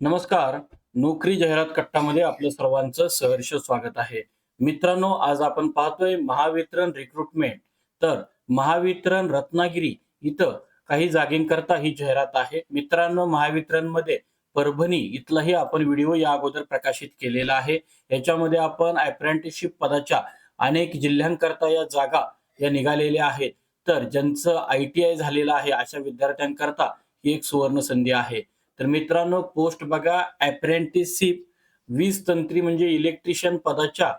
नमस्कार. नोकरी जाहिरात कट्टामध्ये आपलं सर्वांचं सहर्ष स्वागत आहे. मित्रांनो आज आपण पाहतोय महावितरण रिक्रुटमेंट तर महावितरण रत्नागिरी इथं काही जागींकरता ही जाहिरात आहे. मित्रांनो महावितरणमध्ये परभणी इथलाही आपण व्हिडिओ या अगोदर प्रकाशित केलेला आहे. याच्यामध्ये आपण अप्रेंटिसशिप पदाच्या अनेक जिल्ह्यांकरता या जागा या निघालेल्या आहेत. तर ज्यांचं आय टी आय झालेलं आहे अशा विद्यार्थ्यांकरता ही एक सुवर्ण संधी आहे. तर मित्रांनो पोस्ट बघा अप्रेंटिसशिप वीज तंत्री म्हणजे इलेक्ट्रिशियन पदाच्या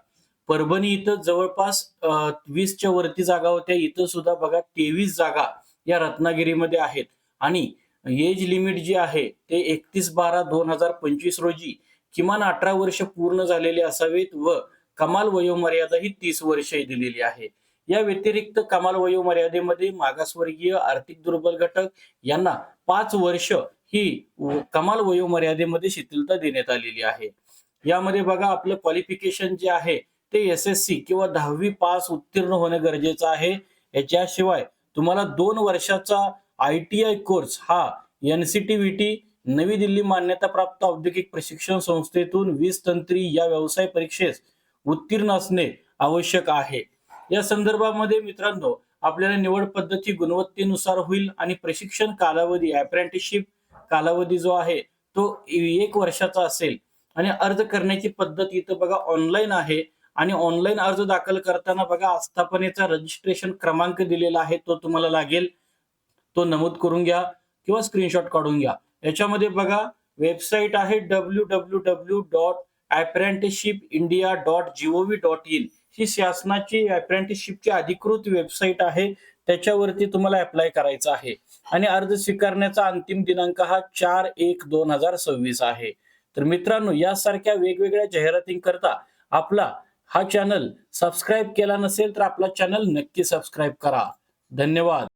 परभणी इथं जवळपास वीसच्या वरती जागा होत्या. इथं सुद्धा बघा तेवीस जागा या रत्नागिरीमध्ये आहेत. आणि एज लिमिट जी आहे ते एकतीस बारा दोन हजार पंचवीस रोजी किमान अठरा वर्ष पूर्ण झालेले असावेत व कमाल वयोमर्यादा ही तीस वर्ष दिलेली आहे. या व्यतिरिक्त कमाल वयोमर्यादेमध्ये मागासवर्गीय आर्थिक दुर्बल घटक यांना पाच वर्ष ही कमाल वयोमर्यादेमध्ये शिथिलता देण्यात आलेली आहे. यामध्ये बघा आपलं क्वालिफिकेशन जे आहे ते एस एस सी किंवा दहावी पास उत्तीर्ण होणं गरजेचं आहे. याच्याशिवाय तुम्हाला दोन वर्षाचा आय टी आय कोर्स हा N C T V T नवी दिल्ली मान्यताप्राप्त औद्योगिक प्रशिक्षण संस्थेतून वीस तंत्री या व्यवसाय परीक्षेस उत्तीर्ण असणे आवश्यक आहे. या संदर्भामध्ये मित्रांनो आपल्याला निवड पद्धती गुणवत्तेनुसार होईल आणि प्रशिक्षण कालावधी अप्रेंटिसशिप कालावधी जो आहे तो एक वर्षाचा असेल. आणि अर्ज करण्याची पद्धत इथं बघा ऑनलाईन आहे. आणि ऑनलाईन अर्ज दाखल करताना बघा आस्थापनेचा रजिस्ट्रेशन क्रमांक दिलेला आहे तो तुम्हाला लागेल. तो नमूद करून घ्या किंवा स्क्रीनशॉट काढून घ्या. याच्यामध्ये बघा वेबसाईट आहे W W W dot apprenticeship India dot G O V dot in ही शासनाची अप्रेंटिसशिपची अधिकृत वेबसाईट आहे. त्याच्यावरती तुम्हाला अप्लाय करायचं आहे. आणि अर्ज स्वीकारण्याचा अंतिम दिनांक हा चार एक दोन हजार सव्वीस आहे. तर मित्रांनो यासारख्या वेगवेगळ्या जाहिरातींकरता आपला हा चॅनल सबस्क्राईब केला नसेल तर आपला चॅनल नक्की सबस्क्राईब करा. धन्यवाद.